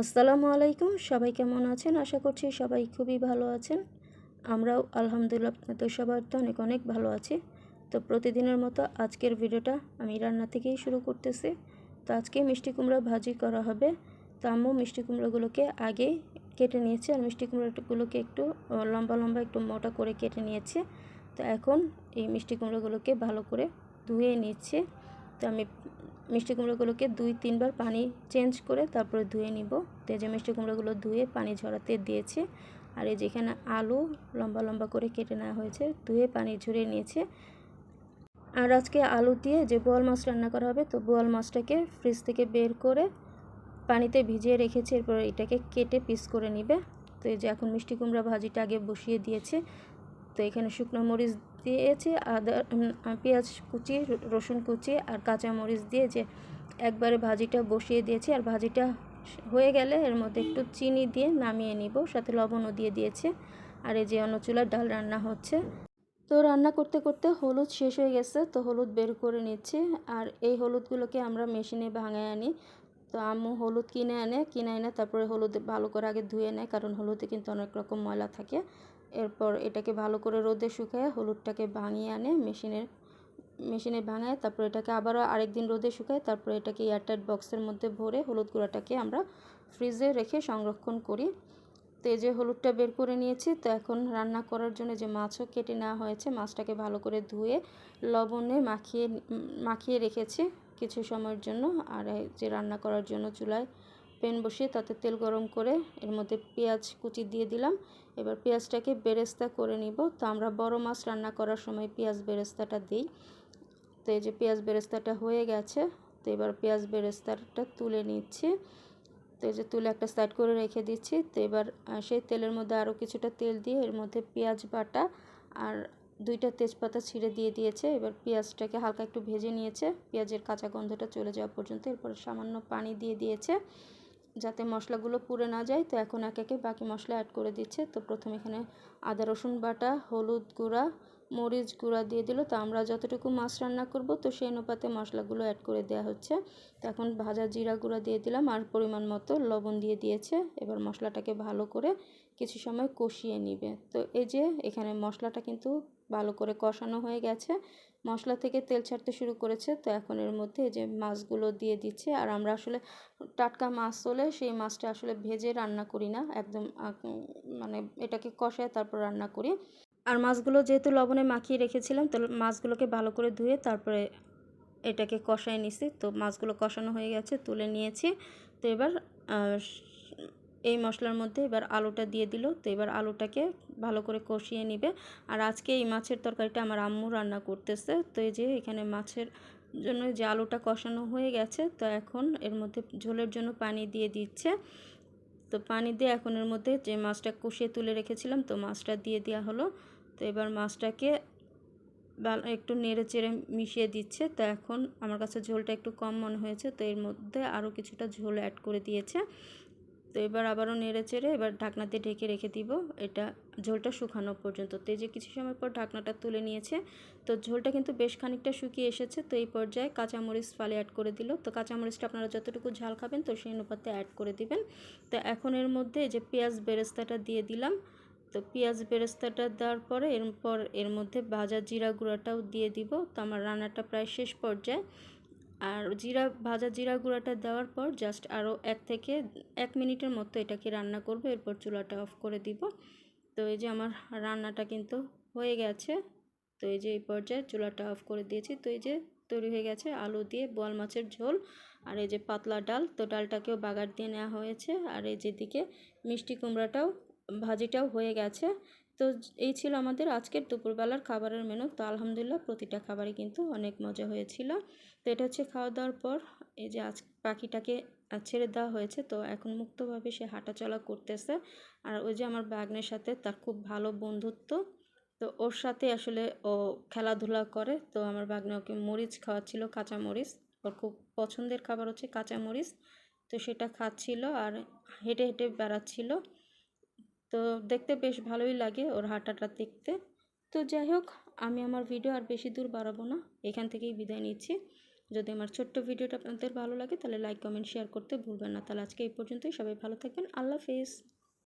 আসসালামু আলাইকুম। সবাই কেমন আছেন? আশা করছি সবাই খুবই ভালো আছেন। আমরাও আলহামদুলিল্লাহ তো সবার তো অনেক অনেক ভালো আছি। তো প্রতিদিনের মতো আজকের ভিডিওটা আমি রান্না থেকেই শুরু করতেছি। তো আজকে মিষ্টি কুমড়া ভাজি করা হবে। তো আম্মু মিষ্টি কুমড়োগুলোকে আগে কেটে নিয়েছে আর মিষ্টি কুমড়োগুলোকে একটু লম্বা লম্বা একটু মোটা করে কেটে নিয়েছে। তো এখন এই মিষ্টি কুমড়োগুলোকে ভালো করে ধুয়ে নিচ্ছে। তো আমি মিষ্টি কুমড়োগুলোকে দুই, তিনবার পানি চেঞ্জ করে তারপরে ধুয়ে নিব। তো যে মিষ্টি কুমড়োগুলো ধুয়ে পানি ঝরাতে দিয়েছি। আর এই যেখানে আলু লম্বা লম্বা করে কেটে নেওয়া হয়েছে, ধুয়ে পানি ঝরিয়ে নিয়েছে। আর আজকে আলু দিয়ে যে বোয়াল মাছ রান্না করা হবে, তো বোয়াল মাছটাকে ফ্রিজ থেকে বের করে পানিতে ভিজিয়ে রেখেছি, এরপর এটাকে কেটে পিস করে নিবে। তো এই যে এখন মিষ্টি কুমড়া ভাজিটা আগে বসিয়ে দিয়েছে। তো এখানে শুকনো মরিচ দিয়েছি আদা পেঁয়াজ কুচি, রসুন কুচি আর কাঁচা মরিচ দিয়ে যে একবারে ভাজিটা বসিয়ে দিয়েছি আর ভাজিটা হয়ে গেলে এর মধ্যে একটু চিনি দিয়ে নামিয়ে নিব, সাথে লবণও দিয়ে দিয়েছে। আর এই যে অন্য চুলার ডাল রান্না হচ্ছে। তো রান্না করতে করতে হলুদ শেষ হয়ে গেছে, তো হলুদ বের করে নিচ্ছি। আর এই হলুদগুলোকে আমরা মেশিনে ভাঙায় আনি। তো আম্মু হলুদ কিনে আনে, কিনে এনে তারপরে হলুদ ভালো করে আগে ধুয়ে নেয়, কারণ হলুদে কিন্তু অনেক রকম ময়লা থাকে। এরপর এটাকে ভালো করে রোদে শুকায় হলুদটাকে ভাঙিয়ে আনে মেশিনের, মেশিনে ভাঙায়, তারপর এটাকে আবারও আরেকদিন রোদে শুকায়, তারপর এটাকে এয়ারটাইট বক্সের মধ্যে ভরে হলুদ গুঁড়াটাকে আমরা ফ্রিজে রেখে সংরক্ষণ করি। তো যে হলুদটা বের করে নিয়েছি, তো এখন রান্না করার জন্য যে মাছও কেটে নেওয়া হয়েছে, মাছটাকে ভালো করে ধুয়ে লবণে মাখিয়ে মাখিয়ে রেখেছি। কিছু সময়ের জন্য আর যে রান্না করার জন্য চুলায় প্যান বসিয়ে তাতে তেল গরম করে এর মধ্যে পেঁয়াজ কুচি দিয়ে দিলাম। এবার পেঁয়াজটাকে বেরেস্তা করে নিব। তো আমরা বড় মাছ রান্না করার সময় পেঁয়াজ বেরেস্তাটা দিই। তো এই যে পেঁয়াজ বেরেস্তাটা হয়ে গেছে, তো এবার পেঁয়াজ বেরেস্তাটা তুলে নিচ্ছি। তো এই যে তুলে একটা সাইড করে রেখে দিচ্ছি। তো এবার সেই তেলের মধ্যে আরও কিছুটা তেল দিয়ে এর মধ্যে পেঁয়াজ বাটা আর দুইটা তেজপাতা ছিঁড়ে দিয়ে দিয়েছে। এবার পেঁয়াজটাকে হালকা একটু ভেজে নিয়েছে। পেঁয়াজের কাঁচা গন্ধটা চলে যাওয়া পর্যন্ত এরপর সামান্য পানি দিয়ে দিয়েছে যাতে মশলাগুলো পুড়ে না যায়। তো এখন এক একে বাকি মশলা অ্যাড করে দিচ্ছে। তো প্রথমে এখানে আদা রসুন বাটা, হলুদ গুঁড়া মরিচ গুঁড়া দিয়ে দিল। তো আমরা যতটুকু মাছ রান্না করব, তো সেই অনুপাতে মশলাগুলো অ্যাড করে দেওয়া হচ্ছে। তো এখন ভাজা জিরা গুঁড়া দিয়ে দিলাম আর পরিমাণ মতো লবণ দিয়ে দিয়েছে। এবার মশলাটাকে ভালো করে কিছু সময় কষিয়ে নিবে। তো এই যে এখানে মশলাটা কিন্তু ভালো করে কষানো হয়ে গেছে। মশলা থেকে তেল ছাড়তে শুরু করেছে। তো এখন এর মধ্যে এই যে মাছগুলো দিয়ে দিচ্ছে। আর আমরা আসলে টাটকা মাছ হলে সেই মাছটা আসলে ভেজে রান্না করি না। একদম মানে এটাকে কষায় তারপর রান্না করি। আর মাছগুলো যেহেতু লবণে মাখিয়ে রেখেছিলাম, তো মাছগুলোকে ভালো করে ধুয়ে তারপরে এটাকে কষায় নিছি। তো মাছগুলো কষানো হয়ে গেছে, তুলে নিয়েছি। তো এবার এই মশলার মধ্যে এবার আলুটা দিয়ে দিল। তো এবার আলুটাকে ভালো করে কষিয়ে নিবে। আর আজকে এই মাছের তরকারিটা আমার আম্মু রান্না করতেছে। তো এই যে এখানে মাছের জন্য যে আলুটা কষানো হয়ে গেছে, তো এখন এর মধ্যে ঝোলের জন্য পানি দিয়ে দিচ্ছে। তো পানি দিয়ে এখন এর মধ্যে যে মাছটা কষিয়ে তুলে রেখেছিলাম, তো মাছটা দিয়ে দেওয়া হলো। তো এবার মাছটাকে একটু নেড়ে চেড়ে মিশিয়ে দিচ্ছে। তো এখন আমার কাছে ঝোলটা একটু কম মনে হয়েছে, তো এর মধ্যে আরও কিছুটা ঝোল অ্যাড করে দিয়েছে। তো এবার আবারও নেড়ে চেড়ে এবার ঢাকনা দিয়ে ঢেকে রেখে দিব। এটা ঝোলটা শুকানো পর্যন্ত। তো এই যে কিছু সময় পর ঢাকনাটা তুলে নিয়েছে, তো ঝোলটা কিন্তু বেশ খানিকটা শুকিয়ে এসেছে। তো এই পর্যায়ে কাঁচামরিচ ফালে অ্যাড করে দিল। তো কাঁচামরিচটা আপনারা যতটুকু ঝাল খাবেন, তো সেই অনুপাতে অ্যাড করে দিবেন। তো এখন এর মধ্যে যে পেঁয়াজ বেরেস্তাটা দিয়ে দিলাম। তো পেঁয়াজ বেরেস্তাটা দেওয়ার পরে এরপর এর মধ্যে ভাজা জিরা গুঁড়াটাও দিয়ে দিব। তো আমার রান্নাটা প্রায় শেষ পর্যায়ে। আর জিরা, ভাজা জিরা গুঁড়াটা দেওয়ার পর জাস্ট আরও এক থেকে এক মিনিটের মতো এটাকে রান্না করব। এরপর চুলাটা অফ করে দিব। তো এই যে আমার রান্নাটা কিন্তু হয়ে গেছে। তো এই যে এই পর্যায়ে চুলাটা অফ করে দিয়েছি। তো এই যে তৈরি হয়ে গেছে আলু দিয়ে বোয়াল মাছের ঝোল। আর এই যে পাতলা ডাল, তো ডালটাকেও বাগার দিয়ে নেওয়া হয়েছে। আর এই যেদিকে মিষ্টি কুমড়াটাও ভাজিটাও হয়ে গেছে। তো এই ছিল আমাদের আজকের দুপুরবেলার খাবারের মেনু তো আলহামদুলিল্লাহ প্রতিটা খাবারই কিন্তু অনেক মজা হয়েছিল। তো এটা হচ্ছে খাওয়া দাওয়ার পর এই যে আজ পাখিটাকে ছেড়ে দেওয়া হয়েছে, তো এখন মুক্তভাবে সে হাঁটাচলা করতেছে। আর ওই যে আমার বাগনের সাথে তার খুব ভালো বন্ধুত্ব। তো ওর সাথে আসলে ও খেলাধুলা করে। তো আমার বাগনে ওকে মরিচ খাওয়াচ্ছিল, কাঁচা মরিচ। ওর খুব পছন্দের খাবার হচ্ছে কাঁচা মরিচ। তো সেটা খাচ্ছিল আর হেঁটে হেঁটে বেড়াচ্ছিল। তো দেখতে বেশ ভালোই লাগে ওর হাঁটাটা দেখতে। তো যাই হোক, আমি আমার ভিডিও আর বেশি দূর বাড়াবো না। এখান থেকেই বিদায় নিচ্ছি। যদি আমার ছোট্ট ভিডিওটা আপনাদের ভালো লাগে, তাহলে লাইক কমেন্ট শেয়ার করতে ভুলবেন না। তাহলে আজকে এই পর্যন্তই। সবাই ভালো থাকবেন। আল্লাহ হাফিজ।